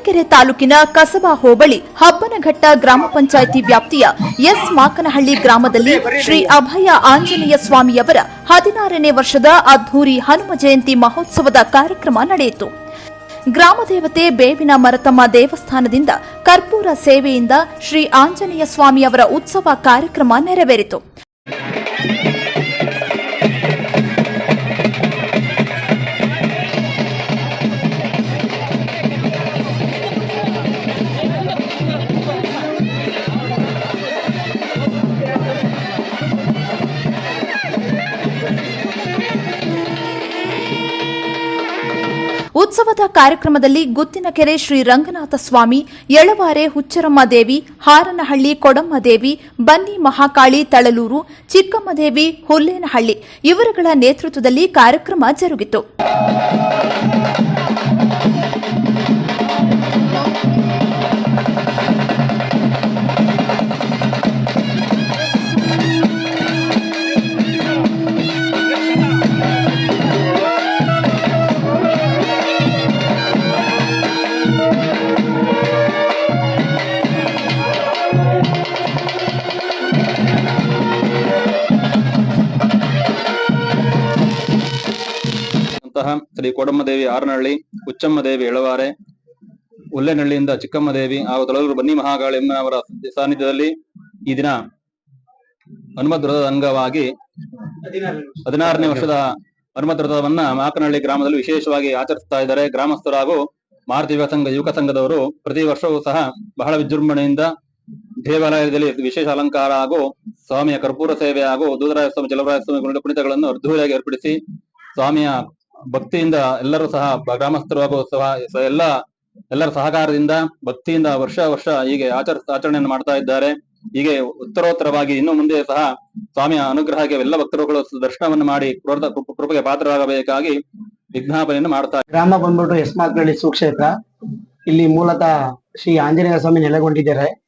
ಅರಸೀಕೆರೆ ತಾಲೂಕಿನ ಕಸಬಾ ಹೋಬಳಿ ಹಬ್ಬನಘಟ್ಟ ಗ್ರಾಮ ಪಂಚಾಯಿತಿ ವ್ಯಾಪ್ತಿಯ ಎಸ್ ಮಾಕನಹಳ್ಳಿ ಗ್ರಾಮದಲ್ಲಿ ಶ್ರೀ ಅಭಯ ಆಂಜನೇಯ ಸ್ವಾಮಿಯವರ ಹದಿನಾರನೇ ವರ್ಷದ ಅದ್ದೂರಿ ಹನುಮ ಜಯಂತಿ ಮಹೋತ್ಸವದ ಕಾರ್ಯಕ್ರಮ ನಡೆಯಿತು. ಗ್ರಾಮ ದೇವತೆ ಬೇವಿನ ಮರತಮ್ಮ ದೇವಸ್ಥಾನದಿಂದ ಕರ್ಪೂರ ಸೇವೆಯಿಂದ ಶ್ರೀ ಆಂಜನೇಯ ಸ್ವಾಮಿಯವರ ಉತ್ಸವ ಕಾರ್ಯಕ್ರಮ ನೆರವೇರಿತು. ಉತ್ಸವದ ಕಾರ್ಯಕ್ರಮದಲ್ಲಿ ಗುತ್ತಿನಕೆರೆ ಶ್ರೀ ರಂಗನಾಥ ಸ್ವಾಮಿ, ಯಳವಾರೆ ಹುಚ್ಚರಮ್ಮ ದೇವಿ, ಹಾರನಹಳ್ಳಿ ಕೊಡಮ್ಮ ದೇವಿ, ಬನ್ನಿ ಮಹಾಕಾಳಿ ತಳಲೂರು ಚಿಕ್ಕಮ್ಮದೇವಿ ಹುಲ್ಲೇನಹಳ್ಳಿ ಇವರುಗಳ ನೇತೃತ್ವದಲ್ಲಿ ಕಾರ್ಯಕ್ರಮ ಜರುಗಿತು. ಶ್ರೀ ಕೊಡಮ್ಮದೇವಿ ಆರನಹಳ್ಳಿ ಹುಚ್ಚಮ್ಮದೇವಿ ಎಳವಾರೆ, ಉಲ್ಲೆನಹಳ್ಳಿಯಿಂದ ಚಿಕ್ಕಮ್ಮದೇವಿ ಹಾಗೂ ತೊಳಲೂರು ಬನ್ನಿ ಮಹಾಗಾಳಿ ಅವರ ಸಾನ್ನಿಧ್ಯದಲ್ಲಿ ಈ ದಿನ ಹನುಮದ್ ವ್ರತದ ಅಂಗವಾಗಿ ಹದಿನಾರನೇ ವರ್ಷದ ಹನುಮದ್ ವ್ರತವನ್ನ ಮಾಕನಹಳ್ಳಿ ಗ್ರಾಮದಲ್ಲಿ ವಿಶೇಷವಾಗಿ ಆಚರಿಸ್ತಾ ಇದ್ದಾರೆ. ಗ್ರಾಮಸ್ಥರು ಹಾಗೂ ಮಾರುತಿ ಯುವ ಸಂಘ, ಯುವಕ ಸಂಘದವರು ಪ್ರತಿ ವರ್ಷವೂ ಸಹ ಬಹಳ ವಿಜೃಂಭಣೆಯಿಂದ ದೇವಾಲಯದಲ್ಲಿ ವಿಶೇಷ ಅಲಂಕಾರ ಹಾಗೂ ಸ್ವಾಮಿಯ ಕರ್ಪೂರ ಸೇವೆ ಹಾಗೂ ದೂದರಾಯ ಸ್ವಾಮಿ ಕುಣಿತಗಳನ್ನು ಅದ್ದೂರಿಯಾಗಿ ಏರ್ಪಡಿಸಿ ಸ್ವಾಮಿಯ ಭಕ್ತಿಯಿಂದ ಎಲ್ಲರೂ ಸಹ ಗ್ರಾಮಸ್ಥರು ಹಾಗೂ ಸಹ ಎಲ್ಲ, ಎಲ್ಲರ ಸಹಕಾರದಿಂದ ಭಕ್ತಿಯಿಂದ ವರ್ಷ ವರ್ಷ ಹೀಗೆ ಆಚರ, ಆಚರಣೆಯನ್ನು ಮಾಡ್ತಾ ಇದ್ದಾರೆ. ಹೀಗೆ ಉತ್ತರೋತ್ತರವಾಗಿ ಇನ್ನು ಮುಂದೆ ಸಹ ಸ್ವಾಮಿಯ ಅನುಗ್ರಹಕ್ಕೆ ಎಲ್ಲ ಭಕ್ತರುಗಳು ದರ್ಶನವನ್ನು ಮಾಡಿ ಕೃಪ- ಕೃಪ- ಕೃಪೆಗೆ ಪಾತ್ರರಾಗಬೇಕಾಗಿ ವಿಜ್ಞಾಪನೆಯನ್ನು ಮಾಡ್ತಾರೆ ಗ್ರಾಮ ಬಂದ್ಬಿಟ್ಟು ಎಸ್ಮಾಕ್ನಳ್ಳಿ ಸುಕ್ಷೇತ್ರ. ಇಲ್ಲಿ ಮೂಲತಃ ಶ್ರೀ ಆಂಜನೇಯ ಸ್ವಾಮಿ ನೆಲೆಗೊಂಡಿದ್ದಾರೆ.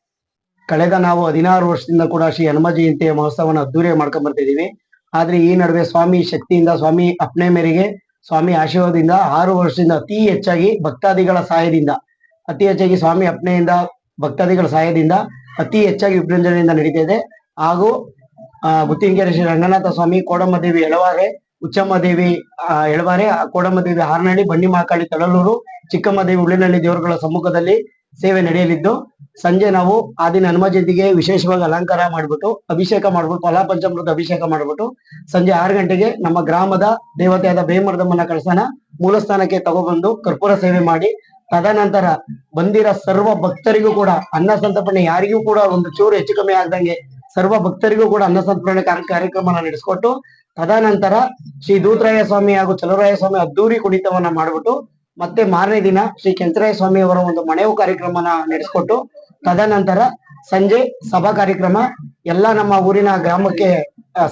ಕಳೆದ ನಾವು ಹದಿನಾರು ವರ್ಷದಿಂದ ಕೂಡ ಶ್ರೀ ಹನುಮ ಜಯಂತಿಯ ಮಹೋತ್ಸವನ ಅದ್ದೂರಿ ಮಾಡ್ಕೊಂಡ್ ಬರ್ತಿದೀವಿ. ಆದ್ರೆ ಈ ನಡುವೆ ಸ್ವಾಮಿ ಶಕ್ತಿಯಿಂದ ಸ್ವಾಮಿ ಅಪ್ನೆ ಮೇರೆಗೆ ಸ್ವಾಮಿ ಆಶೀರ್ವಾದದಿಂದ ಆರು ವರ್ಷದಿಂದ ಅತಿ ಹೆಚ್ಚಾಗಿ ಭಕ್ತಾದಿಗಳ ಸಹಾಯದಿಂದ ಅತಿ ಹೆಚ್ಚಾಗಿ ಸ್ವಾಮಿ ಅಪ್ನೆಯಿಂದ ಭಕ್ತಾದಿಗಳ ಸಹಾಯದಿಂದ ಅತಿ ಹೆಚ್ಚಾಗಿ ವಿಜೃಂಭಣೆಯಿಂದ ನಡೀತಾ ಇದೆ. ಹಾಗೂ ಗುತ್ತಿನಕೆರೆ ಶ್ರೀ ರಂಗನಾಥ ಸ್ವಾಮಿ ಕೋಡಮ್ಮ ದೇವಿ ಎಳವಾರೆ ಉಚ್ಚಮ್ಮ ದೇವಿ ಆ, ಎಳವಾರೆ ಆ ಕೋಡಮ್ಮ ದೇವಿ ಹಾರನಹಳ್ಳಿ ಬನ್ನಿ ತಳಲೂರು ಚಿಕ್ಕಮ್ಮ ದೇವಿ ಉಳ್ಳಿನಹಳ್ಳಿ ದೇವರುಗಳ ಸಮ್ಮುಖದಲ್ಲಿ ಸೇವೆ ನಡೆಯಲಿದ್ದು, ಸಂಜೆ ನಾವು ಆ ದಿನ ಹನುಮ ಜಯಂತಿಗೆ ವಿಶೇಷವಾಗಿ ಅಲಂಕಾರ ಮಾಡ್ಬಿಟ್ಟು, ಅಭಿಷೇಕ ಮಾಡ್ಬಿಟ್ಟು, ಫಲ ಪಂಚಾಮೃತ ಅಭಿಷೇಕ ಮಾಡ್ಬಿಟ್ಟು, ಸಂಜೆ ಆರು ಗಂಟೆಗೆ ನಮ್ಮ ಗ್ರಾಮದ ದೇವತೆಯಾದ ಬೇಮರ್ದಮ್ಮನ ಕಳಸನ ಮೂಲ ಸ್ಥಾನಕ್ಕೆ ತಗೊಬಂದು ಕರ್ಪೂರ ಸೇವೆ ಮಾಡಿ, ತದನಂತರ ಬಂದಿರ ಸರ್ವ ಭಕ್ತರಿಗೂ ಕೂಡ ಅನ್ನ ಸಂತರ್ಪಣೆ ಯಾರಿಗೂ ಕೂಡ ಒಂದು ಚೂರು ಹೆಚ್ಚು ಕಮ್ಮಿ ಆಗದಂಗೆ ಸರ್ವ ಭಕ್ತರಿಗೂ ಕೂಡ ಅನ್ನ ಸಂತರ್ಪಣೆ ಕಾರ್ಯ- ಕಾರ್ಯಕ್ರಮನ ನಡೆಸ್ಕೊಟ್ಟು, ತದನಂತರ ಶ್ರೀ ದೂತರಾಯ ಸ್ವಾಮಿ ಹಾಗೂ ಚಲುವರಾಯ ಸ್ವಾಮಿ ಅದ್ದೂರಿ ಕುಣಿತವನ್ನ ಮಾಡ್ಬಿಟ್ಟು ಮತ್ತೆ ಮಾರನೇ ದಿನ ಶ್ರೀ ಕೆಂಚರಾಯ ಸ್ವಾಮಿ ಅವರ ಒಂದು ಮನೆವು ಕಾರ್ಯಕ್ರಮನ ನಡೆಸಿಕೊಟ್ಟು ತದನಂತರ ಸಂಜೆ ಸಭಾ ಕಾರ್ಯಕ್ರಮ, ಎಲ್ಲಾ ನಮ್ಮ ಊರಿನ ಗ್ರಾಮಕ್ಕೆ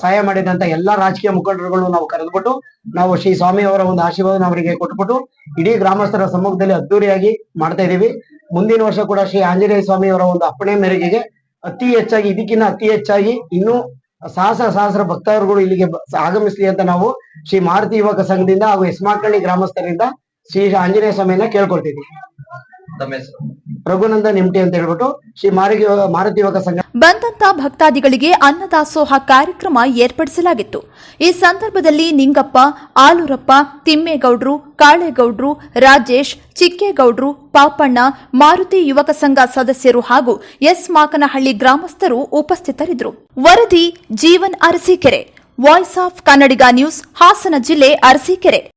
ಸಹಾಯ ಮಾಡಿದಂತ ಎಲ್ಲಾ ರಾಜಕೀಯ ಮುಖಂಡರುಗಳು ನಾವು ಕರೆದುಬಿಟ್ಟು, ನಾವು ಶ್ರೀ ಸ್ವಾಮಿ ಅವರ ಒಂದು ಆಶೀರ್ವಾದ ಅವರಿಗೆ ಕೊಟ್ಬಿಟ್ಟು, ಇಡೀ ಗ್ರಾಮಸ್ಥರ ಸಮ್ಮುಖದಲ್ಲಿ ಅದ್ದೂರಿಯಾಗಿ ಮಾಡ್ತಾ ಇದೀವಿ ಮುಂದಿನ ವರ್ಷ ಕೂಡ ಶ್ರೀ ಆಂಜನೇಯ ಸ್ವಾಮಿ ಅವರ ಒಂದು ಅಪ್ಪಣೆ ಮೇರೆಗೆ ಅತಿ ಹೆಚ್ಚಾಗಿ, ಇದಕ್ಕಿಂತ ಅತಿ ಹೆಚ್ಚಾಗಿ ಇನ್ನೂ ಸಹಸ್ರ ಸಹಸ್ರ ಭಕ್ತರುಗಳು ಇಲ್ಲಿಗೆ ಆಗಮಿಸಲಿ ಆಗಮಿಸ್ಲಿ ಅಂತ ನಾವು ಶ್ರೀ ಮಾರುತಿ ಯುವಕ ಸಂಘದಿಂದ ಹಾಗೂ ಎಸ್ಮಾಕಳ್ಳಿ ಗ್ರಾಮಸ್ಥರಿಂದ ಶ್ರೀ ಆಂಜನೇಯ ಸ್ವಾಮಿಯನ್ನ ಕೇಳ್ಕೊಳ್ತೀವಿ. ರಘುನಂದನ್ ನಿಮ್ಟಿ ಅಂತ ಹೇಳ್ಬಿಟ್ಟು ಶ್ರೀ ಮಾರಿ ಮಾರುತಿ ಯುವಕ ಸಂಘ ಬಂದಂತ ಭಕ್ತಾದಿಗಳಿಗೆ ಅನ್ನದಾಸೋಹ ಕಾರ್ಯಕ್ರಮ ಏರ್ಪಡಿಸಲಾಗಿತ್ತು. ಈ ಸಂದರ್ಭದಲ್ಲಿ ನಿಂಗಪ್ಪ ಆಲೂರಪ್ಪ ತಿಮ್ಮೇಗೌಡ್ರು ಕಾಳೇಗೌಡ್ರು ರಾಜೇಶ್ ಚಿಕ್ಕೇಗೌಡ್ರು ಪಾಪಣ್ಣ ಮಾರುತಿ ಯುವಕ ಸಂಘ ಸದಸ್ಯರು ಹಾಗೂ ಎಸ್ ಮಾಕನಹಳ್ಳಿ ಗ್ರಾಮಸ್ಥರು ಉಪಸ್ಥಿತರಿದ್ದರು. ವರದಿ Jeevan Arsikere voice of Kannadiga news Hassan ಜಿಲ್ಲೆ ಅರಸೀಕೆರೆ.